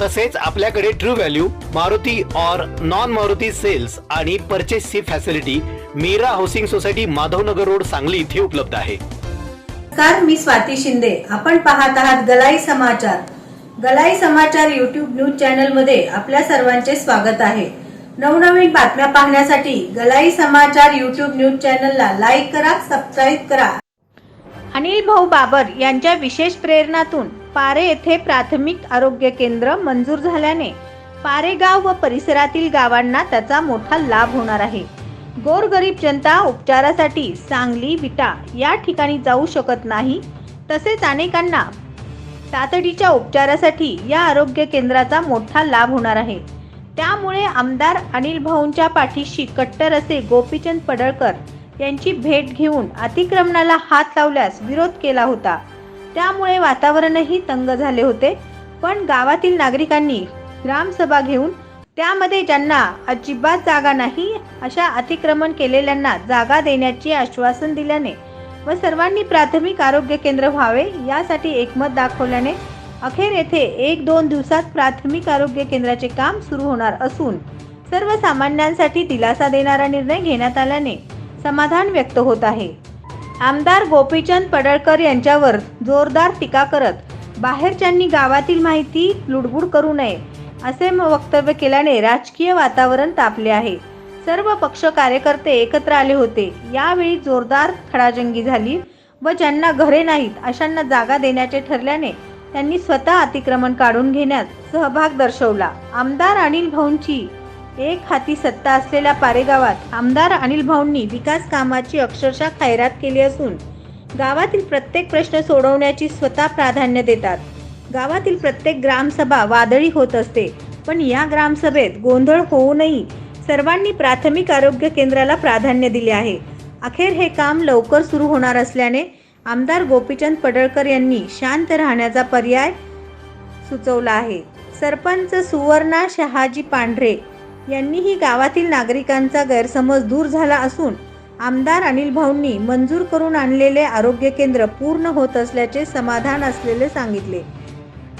तसेच आपल्याकडे true value Maruti or non Maruti sales आणि परचेसची facility Meera housing society Madhavnagar road Sangli इथे उपलब्ध आहे. नमस्कार मी स्वाती शिंदे. आपण पाहत आहात गलाई समाचार. गलाई समाचार युट्यूब न्यूज चॅनलमध्ये आपल्या सर्वांचे स्वागत आहे. नवनवीन बातम्या पाहण्यासाठी गलाई समाचार युट्यूब न्यूज चॅनलला लाईक करा सबस्क्राईब करा. अनिल भाऊ बाबर यांच्या विशेष प्रेरणातून पारे येथे प्राथमिक आरोग्य केंद्र मंजूर झाल्याने पारेगाव व परिसरातील गावांना त्याचा मोठा लाभ होणार आहे. गोरगरीब जनता उपचारासाठी सांगली विटा या ठिकाणी जाऊ शकत नाही. तसेच अनेकांना तातडीच्या उपचारासाठी या आरोग्य केंद्राचा मोठा लाभ होणार आहे. त्यामुळे आमदार अनिल भाऊंच्या पाठीशी कट्टर असे गोपीचंद पडळकर यांची भेट घेऊन अतिक्रमणाला हात लावल्यास विरोध केला होता. त्यामुळे वातावरणही तंग झाले होते. पण गावातील नागरिकांनी ग्रामसभा घेऊन त्यामध्ये ज्यांना अजिबात जागा नाही अशा अतिक्रमण केलेल्यांना जागा देण्याचे आश्वासन दिल्याने व सर्वांनी प्राथमिक आरोग्य केंद्र व्हावे यासाठी एकमत दाखवल्याने अखेर येथे एक दोन दिवसात प्राथमिक आरोग्य केंद्राचे काम सुरू होणार असून सर्वसामान्यांसाठी दिलासा देणारा निर्णय घेण्यात आल्याने समाधान व्यक्त होत आहे. आमदार गोपीचंद पडळकर यांच्यावर जोरदार टीका करत बाहेरच्यांनी गावातील माहिती लुडबुड करू नये असे म- वक्तव्य केल्याने राजकीय वातावरण तापले आहे. सर्व पक्ष कार्यकर्ते एकत्र आले होते. यावेळी जोरदार खडाजंगी झाली व ज्यांना घरे नाहीत अशांना जागा देण्याचे ठरल्याने त्यांनी स्वतः अतिक्रमण काढून घेण्यात सहभाग दर्शवला. आमदार अनिल भाऊंची एक हाती सत्ता असलेल्या पारेगावात आमदार अनिल भाऊंनी विकास कामाची अक्षरशः खैरात केली असून गावातील प्रत्येक प्रश्न सोडवण्याची स्वतः प्राधान्य देतात. गावातील प्रत्येक ग्रामसभा वादळी होत असते पण या ग्रामसभेत गोंधळ होऊनही सर्वांनी प्राथमिक आरोग्य केंद्राला प्राधान्य दिले आहे. अखेर हे काम लवकर सुरू होणार असल्याने आमदार गोपीचंद पडळकर यांनी शांत राहण्याचा पर्याय सुचवला आहे. सरपंच सुवर्णा शहाजी पांढरे यांनीही गावातील नागरिकांचा गैरसमज दूर झाला असून आमदार अनिल भाऊंनी मंजूर करून आणलेले आरोग्य केंद्र पूर्ण होत असल्याचे समाधान असलेले सांगितले.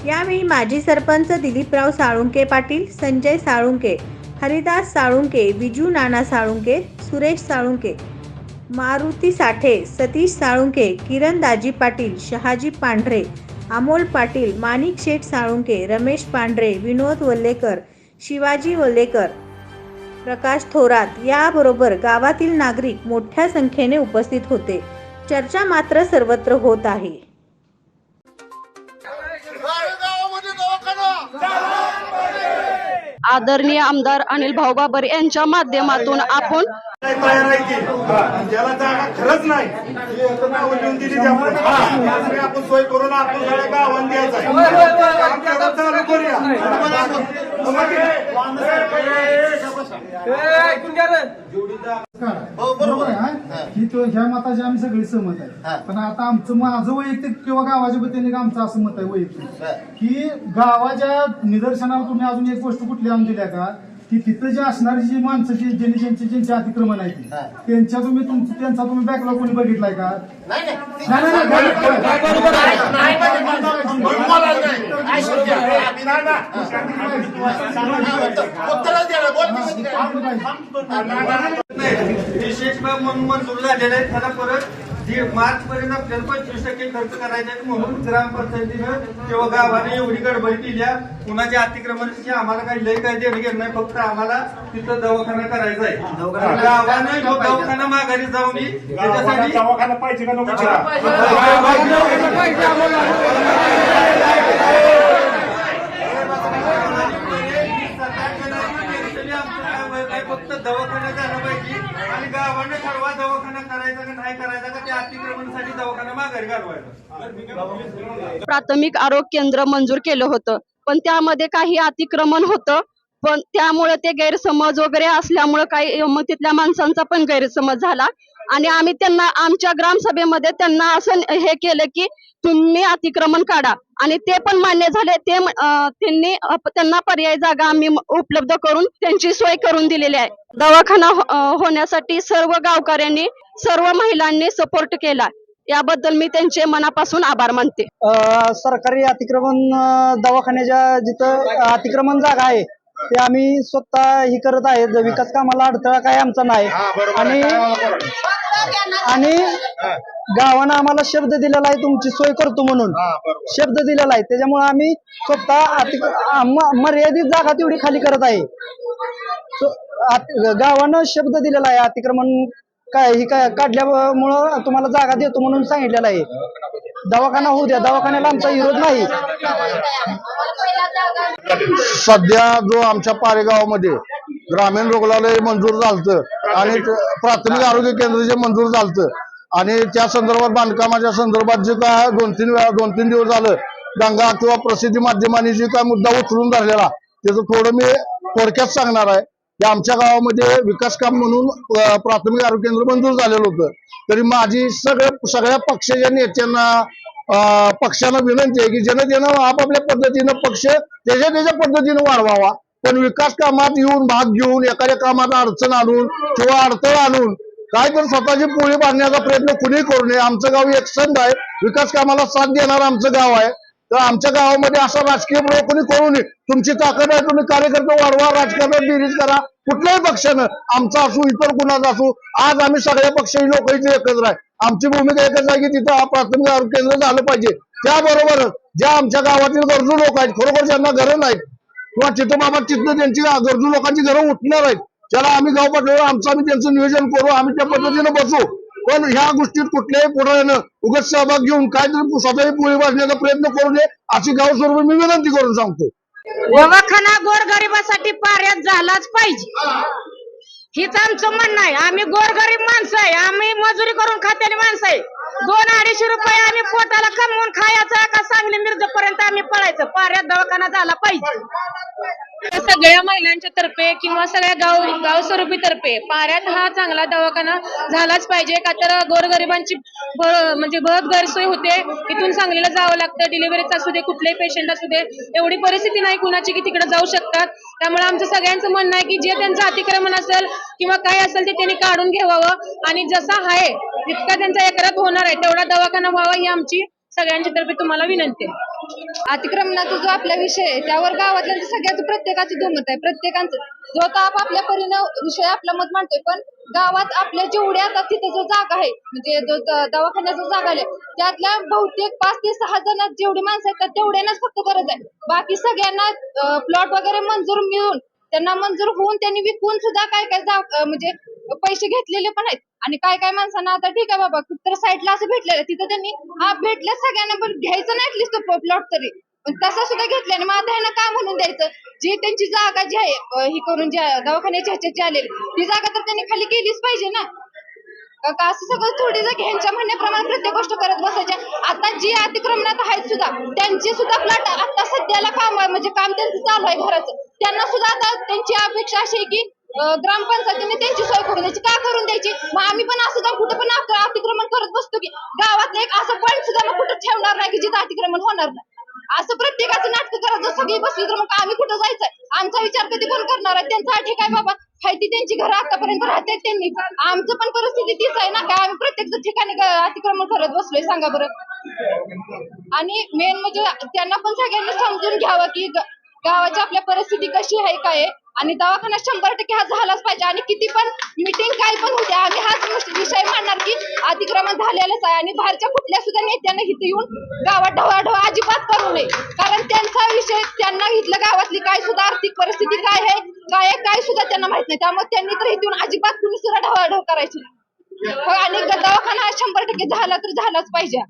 यावेळी माजी सरपंच दिलीपराव साळुंके पाटील संजय साळुंके हरिदास साळुंके विजू नाना साळुंके सुरेश साळुंके मारुती साठे सतीश साळुंके किरण दाजी पाटील शहाजी पांढरे अमोल पाटील माणिक शेठ साळुंके रमेश पांढरे विनोद वल्लेकर शिवाजी वल्लेकर प्रकाश थोरात याबरोबर गावातील नागरिक मोठ्या संख्येने उपस्थित होते. चर्चा मात्र सर्वत्र होत आहे. आदरणीय आमदार अनिल भाऊ बाबर यांच्या माध्यमातून आपण ज्याला जागा खरंच नाही सोय करून सगळ्या द्यायचं तो ह्या मताची आम्ही सगळी सहमत आहे पण आता आमचं माझं वैयक्तिक किंवा गावाच्या वतीने आमचं असं मत आहे वैयक्तिक की गावाच्या निदर्शनाला तुम्ही अजून एक गोष्ट कुठली आणून दिल्या का की तिथं जे असणारी जी माणसं जी ज्यांनी ज्यांची ज्यांचे अतिक्रमण आहे ती, त्यांच्या तुम्ही तुमचं त्यांचा तुम्ही बॅकलॉग कोणी बघितलाय का नाही, नाही, म्हणून मंजूर झालेले आहेत त्याला परत दीड मार्च पर्यंत आपल्याला पंचवीस टक्के खर्च करायचा म्हणून ग्रामपंचायतीनं किंवा गावाने एवढी गडबड केल्या कुणाच्या अतिक्रमणाची आम्हाला काही लय काय देणं घेणं नाही फक्त आम्हाला तिथं दवाखाना करायचा आहे. गावाने जो दवाखाना माघारी जाऊन त्याच्यासाठी दवाखाना पाहिजे का नको फक्त दवाखाना झाला पाहिजे आणि गावाने ठरवा दवाखाना करायचा का नाही करायचा का त्या अतिक्रमणासाठी दवाखाना माघारी घालवायचा. प्राथमिक आरोग्य केंद्र मंजूर केलं होतं. पण त्यामध्ये काही अतिक्रमण होतं. पण त्यामुळे ते गैरसमज वगैरे असल्यामुळे काही मग तिथल्या माणसांचा पण गैरसमज झाला. आणि आम्ही त्यांना आमच्या ग्रामसभेमध्ये त्यांना असं हे केलं की तुम्ही अतिक्रमण काढा. आणि ते पण मान्य झाले. ते त्यांनी त्यांना पर्याय जागा आम्ही उपलब्ध करून त्यांची सोय करून दिलेली आहे. दवाखाना हो- होण्यासाठी सर्व गावकऱ्यांनी सर्व महिलांनी सपोर्ट केला. याबद्दल मी त्यांचे मनापासून आभार मानते. सरकारी अतिक्रमण दवाखान्याच्या जिथं अतिक्रमण जागा आहे ते आम्ही स्वतः ही करत आहेत. विकास कामाला अडथळा काय आमचा नाही. आणि आणि गावानं आम्हाला शब्द दिलेला आहे तुमची सोय करतो म्हणून. शब्द दिलेला आहे. त्याच्यामुळे आम्ही स्वतः मर्यादित जागा तेवढी खाली करत आहे. गावानं शब्द दिलेला आहे अतिक्रमण काय ही काय काढल्यामुळं तुम्हाला जागा देतो म्हणून सांगितलेलं आहे. दवाखाना होऊ द्या दवाखान्याला आमचा विरोध नाही. सध्या जो आमच्या पारेगावामध्ये ग्रामीण रुग्णालय मंजूर झालतं आणि प्राथमिक आरोग्य केंद्र जे मंजूर झालतं आणि त्या संदर्भात बांधकामाच्या संदर्भात जे काय दोन तीन वेळा दोन तीन दिवस झालं दंगा किंवा प्रसिद्धी माध्यमांनी जे काय मुद्दा उचलून धरलेला त्याचं थोडं मी थोडक्यात सांगणार आहे. की आमच्या गावामध्ये विकास काम म्हणून प्राथमिक आरोग्य केंद्र मंजूर झालेलं होतं. तरी माझी सगळ्या सगळ्या पक्षाच्या नेत्यांना पक्षांना विनंती आहे की जनतेनं आपापल्या पद्धतीनं पक्ष त्याच्या त्याच्या पद्धतीनं वाढवावा. पण विकास कामात येऊन भाग घेऊन एखाद्या कामात अडचण आणून किंवा अडथळा आणून काय तर स्वतःची पोळी बांधण्याचा प्रयत्न कुणी करू नये. आमचं गाव एक संघ आहे. विकास कामाला साथ देणार आमचं गाव आहे. तर आमच्या गावामध्ये असा राजकीय प्रयोग कोणी करू नये. तुमची ताकद आहे तुम्ही कार्यकर्ते वाढवा राजकारणात बेरीज करा. कुठल्याही पक्षानं आमचा असू इतर कुणाचा असू आज आम्ही सगळ्या पक्षाची लोक इथे एकत्र आहे. आमची भूमिका एकच आहे की तिथं प्राथमिक आरोग्य केंद्र झालं पाहिजे. त्याबरोबरच ज्या आमच्या गावातील गरजू लोक आहेत खरोखर ज्यांना घरं नाहीत किंवा तिथं बाबा तिथनं त्यांची गरजू लोकांची घरं उठणार आहेत त्याला आम्ही गाव पातळीवर आमचं आम्ही त्यांचं नियोजन करू आम्ही त्या पद्धतीनं बसू. पण ह्या गोष्टीत कुठल्याही पुढे उगाच सहभाग घेऊन काहीतरी स्वतःही पोळी वाजण्याचा प्रयत्न करू नये अशी गाव मी विनंती करून सांगतो दवाखाना गोरगरिबासाठी पाऱ्यात झालाच पाहिजे. हीच आमचं म्हणणं आहे आम्ही गोरगरीब माणसं आहे आम्ही मजुरी करून खात्याने माणसं आहे. दोन अडीचशे रुपये आम्ही पोटाला कमवून खायचं का सांगली मिरजपर्यंत आम्ही पळायचं. पाऱ्यात दवाखाना झाला पाहिजे. सगळ्या महिलांच्या तर्फे किंवा सगळ्या गाव गाव स्वरूपी तर्फे पाऱ्यात हा चांगला दवाखाना झालाच पाहिजे. का तर गोरगरिबांची म्हणजे बहुत गैरसोय होते. इथून सांगलीला जावं लागतं. डिलिव्हरीच असू दे कुठलेही पेशंट असू दे. एवढी परिस्थिती नाही कुणाची की तिकडे जाऊ शकतात. त्यामुळे आमचं सगळ्यांचं म्हणणं आहे की जे त्यांचं अतिक्रमण असेल किंवा काय असेल ते त्यांनी काढून घ्यावावं आणि जसा आहे जितका त्यांचा एकरात होणार आहे तेवढा दवाखाना व्हावा ही आमची सगळ्यांची तर्फे तुम्हाला विनंती आहे. अतिक्रमणाचा जो आपला विषय आहे त्यावर गावातल्या सगळ्याच प्रत्येकाचं दुमत आहे. प्रत्येकाचं. जो आता आपापल्या परिणाम विषय आपलं मत मांडतोय पण गावात आपल्या जेवढ्या आता तिथे जो जागा आहे म्हणजे जो दवाखान्याचा जागा आहे त्यातल्या बहुतेक पाच ते सहा जण जेवढी माणसं आहेत तेवढ्यांनाच फक्त गरज आहे. बाकी सगळ्यांना प्लॉट वगैरे मंजूर मिळून त्यांना मंजूर होऊन त्यांनी विकून सुद्धा काय काय जाग- म्हणजे पैसे घेतलेले पण आहेत. आणि काय काय माणसांना आता ठीक आहे बाबा कुठतर साईडला असं भेटलेलं तिथं त्यांनी हा भेटलं सगळ्यांना पण घ्यायचं नाही ऍटलिस्ट प्लॉट तरी. पण सुद्धा घेतलं आणि माझा आता ह्यांना का म्हणून द्यायचं. जी त्यांची जागा जी आहे ही करून ज्या दवाखान्याची ह्याच्यात जी आलेली ती जागा तर त्यांनी खाली केलीच पाहिजे ना. का असं सगळं थोडी जर ह्यांच्या म्हणण्याप्रमाणे प्रत्येक गोष्ट करत बसायच्या. आता जी अतिक्रमणात आहेत सुद्धा त्यांची सुद्धा प्लॉट आता सध्याला काम आहे, म्हणजे काम त्यांचं चालू आहे घराचं. त्यांना सुद्धा आता त्यांची अपेक्षा अशी आहे की ग्रामपंचायतीने त्यांची सोय करून द्यायची. का करून द्यायची? मग आम्ही पण असं जाऊन कुठं पण अतिक्रमण करत बसतो की गावातलं एक असं पॉईंट सुद्धा मग कुठं ठेवणार नाही की जिथं अतिक्रमण होणार नाही. असं प्रत्येकाचं नाटक करत जर सगळी बसली तर मग आम्ही कुठं जायचंय? आमचा विचार कधी कोण करणार आहे? त्यांचा ठीक आहे बाबा. हाय ती त्यांची घरं आतापर्यंत राहतात त्यांनी. आमचं पण परिस्थिती तीच आहे ना काय आम्ही प्रत्येक ठिकाणी अतिक्रमण करत बसलोय सांगा बरं. आणि मेन म्हणजे त्यांना पण सगळ्यांनी समजून घ्यावं की गावाची आपल्या परिस्थिती कशी आहे काय आहे. आणि दवाखाना शंभर टक्के हा झालाच पाहिजे. आणि किती पण मिटिंग काय पण होते आम्ही हाच विषय मांडणार की अतिक्रमण झालेलंच आहे. आणि बाहेरच्या कुठल्या सुद्धा नेत्यांना इथे येऊन गावात ढवळाढवळ अजिबात करू नये. कारण त्यांचा विषय त्यांना इथलं गावातली काय सुद्धा आर्थिक परिस्थिती काय आहे काय काय सुद्धा त्यांना माहीत नाही. त्यामुळे त्यांनी तर इथे येऊन अजिबात कुणी सुद्धा ढवळाढवळ करायची हो, आणि दवाखाना हा शंभर टक्के झाला तर झालाच पाहिजे.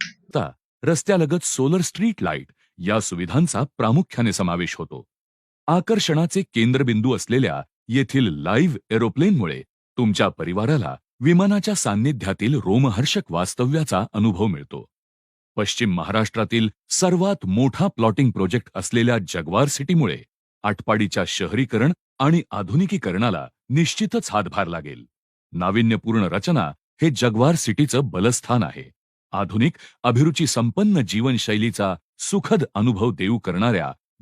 रस्त्यालगत सोलर स्ट्रीट लाइट या सुविधांचा प्रामुख्याने समावेश होतो. आकर्षणाचे केंद्रबिंदू असलेल्या येथील लाईव्ह एरोप्लेनमुळे तुमच्या परिवाराला विमानाच्या सान्निध्यातील रोमहर्षक वास्तव्याचा अनुभव मिळतो. पश्चिम महाराष्ट्रातील सर्वात मोठा प्लॉटिंग प्रोजेक्ट असलेल्या जगवार सिटीमुळे आटपाडीच्या शहरीकरण आणि आधुनिकीकरणाला निश्चितच हातभार लागेल. नाविन्यपूर्ण रचना हे जगवार सिटीचं बलस्थान आहे. आधुनिक अभिरुची संपन्न जीवनशैलीचा सुखद अनुभव देऊ करणाऱ्या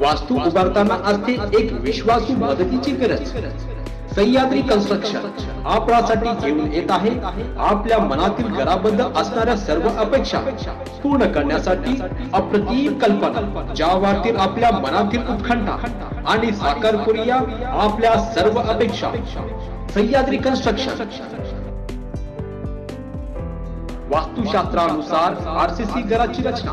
वास्तू उभारताना असते एक विश्वासू मदतीची गरज. सह्याद्री कन्स्ट्रक्शन आपल्यासाठी घेऊन येत आहे. आपल्या मनातील घराबद्दल असणाऱ्या सर्व अपेक्षा पूर्ण करण्यासाठी अप्रतिम कल्पना ज्या वाटतील आपल्या मनातील उत्खंडा आणि साकार करूया आपल्या सर्व अपेक्षा. सह्याद्री कन्स्ट्रक्शन वास्तुशास्त्रानुसार आरसीसी घराची रचना.